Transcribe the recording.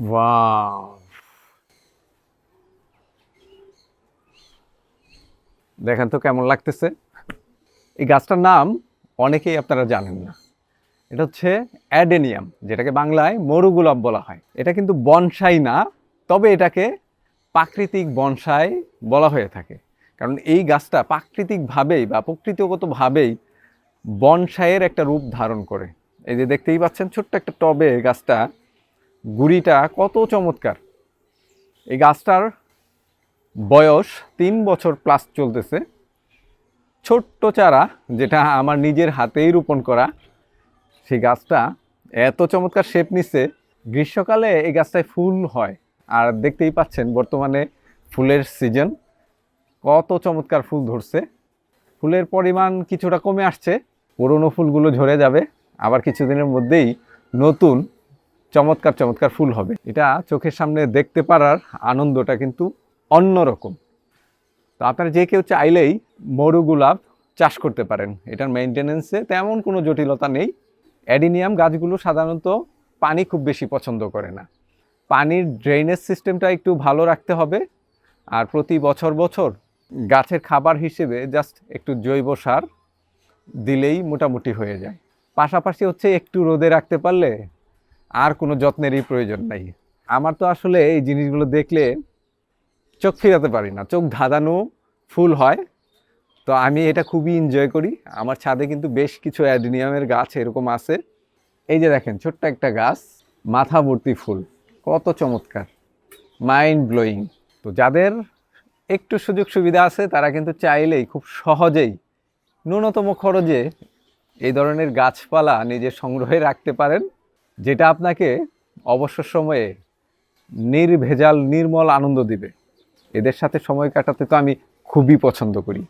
Wow দেখেন তো কেমন লাগতেছে। এই গাছটার নাম অনেকেই আপনারা জানেন না। এটা হচ্ছে অ্যাডেনিয়াম, যেটাকে বাংলায় মরু গোলাপ বলা হয়। এটা কিন্তু বনসাই না, তবে এটাকে প্রাকৃতিক বনসাই বলা হয়ে থাকে। কারণ এই গাছটা প্রাকৃতিকভাবেই বা প্রকৃতিগতভাবেই বনসাইয়ের একটা রূপ ধারণ করে। এই যে দেখতেই পাচ্ছেন, ছোট্ট একটা টবে গাছটা গুড়িটা কত চমৎকার। এই গাছটার বয়স তিন বছর প্লাস চলতেছে। ছোট্ট চারা যেটা আমার নিজের হাতেই রোপণ করা, সেই গাছটা এত চমৎকার শেপ নিচ্ছে, গ্রীষ্মকালে এই গাছটায় ফুল হয়। আর দেখতেই পাচ্ছেন বর্তমানে ফুলের সিজন কত চমৎকার ফুল ধরছে। ফুলের পরিমাণ কিছুটা কমে আসছে, পুরনো ফুলগুলো ঝরে যাবে। আবার কিছুদিনের মধ্যেই নতুন চমৎকার চমৎকার ফুল হবে। এটা চোখের সামনে দেখতে পারার আনন্দটা কিন্তু অন্যরকম। তো আপনারা যে কেউ চাইলেই মরু গোলাপ চাষ করতে পারেন। এটার মেনটেনেন্সে তেমন কোনো জটিলতা নেই। অ্যাডিনিয়াম গাছগুলো সাধারণত পানি খুব বেশি পছন্দ করে না। পানির ড্রেনেজ সিস্টেমটা একটু ভালো রাখতে হবে। আর প্রতি বছর বছর গাছের খাবার হিসেবে জাস্ট একটু জৈব সার দিলেই মোটামুটি হয়ে যায়। পাশাপাশি হচ্ছে একটু রোদে রাখতে পারলে আর কোনো যত্নেরই প্রয়োজন নাই। আমার তো আসলে এই জিনিসগুলো দেখলে চোখ ফিরাতে পারি না। চোখ ধাঁধানো ফুল হয়, তো আমি এটা খুবই এনজয় করি। আমার ছাদে কিন্তু বেশ কিছু অ্যাডিনিয়ামের গাছ এরকম আছে। এই যে দেখেন, ছোট্ট একটা গাছ মাথা ভর্তি ফুল, কত চমৎকার মাইন্ড ব্লোয়িং তো যাদের একটু সুযোগ সুবিধা আছে, তারা কিন্তু চাইলেই খুব সহজেই ন্যূনতম খরচে এই ধরনের গাছপালা নিজের সংগ্রহে রাখতে পারেন। যেটা আপনাকে অবসর সময়ে নির্ভেজাল, নির্মল আনন্দ দিবে। এদের সাথে সময় কাটাতে তো আমি খুবই পছন্দ করি।